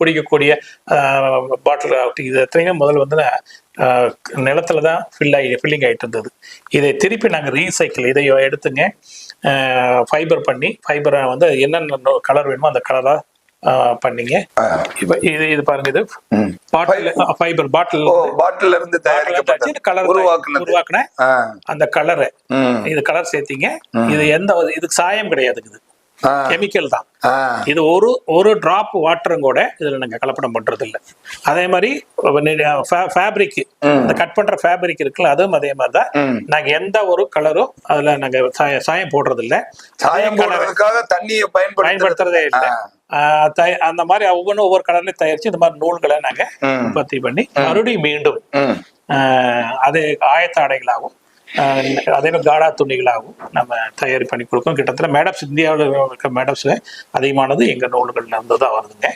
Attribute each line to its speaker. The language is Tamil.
Speaker 1: குடிக்கக்கூடிய பாட்டில் இது எத்தனையுமே முதல்ல வந்து நிலத்துல தான் ஃபில் ஆகி ஃபில்லிங் ஆகிட்டு இருந்தது. இதை திருப்பி நாங்கள் ரீசைக்கிள் இதை எடுத்துங்க ஃபைபர் பண்ணி ஃபைபரை வந்து என்னென்ன கலர் வேணுமோ அந்த கலராக பண்ணீங்க. இப்போ இது இது பாருங்க இது பாட்டில் ஃபைபர் பாட்டில்
Speaker 2: பாட்டில் இருந்து தயாரிக்கப்பட்ட
Speaker 1: கலர் உருவாக்குன அந்த கலரை இது கலர் சேர்த்தீங்க. இது எந்த இதுக்கு சாயம் கிடையாது இது. கெமிக்கல் தான். இது ஒரு ஒரு டிராப் வாட்டரும் கூட இதுல நாங்க கலப்படம் பண்றது இல்ல அதே மாதிரி ஃபேப்ரிக் இந்த கட் பண்ற ஃபேப்ரிக் இருக்குல்ல அதுவும் அதே மாதிரி தான்.
Speaker 2: ம்.
Speaker 1: நாங்க எந்த ஒரு கலரும் அதுல நாங்க சாய- சாயம் போடுறது இல்ல
Speaker 2: சாயம் போடுறதுக்காக தண்ணியை பயன்படுத்த
Speaker 1: பயன்படுத்துறதே இல்லை. அந்த மாதிரி ஒவ்வொன்றும் ஒவ்வொரு கலர்லயும் தயாரிச்சு இந்த மாதிரி நூல்களை நாங்க. உற்பத்தி பண்ணி மறுபடியும் மீண்டும் அது ஆயத்த ஆடைகளாகவும் அதே மாதிரி காடா துணிகளாகவும் நம்ம தயாரி பண்ணி கொடுக்கோம் கிட்டத்தட்ட மேடப்ஸ் இந்தியாவில் இருக்க மேடப்ஸில் அதிகமானது எங்க நூல்களில் இருந்து தான் வருதுங்க.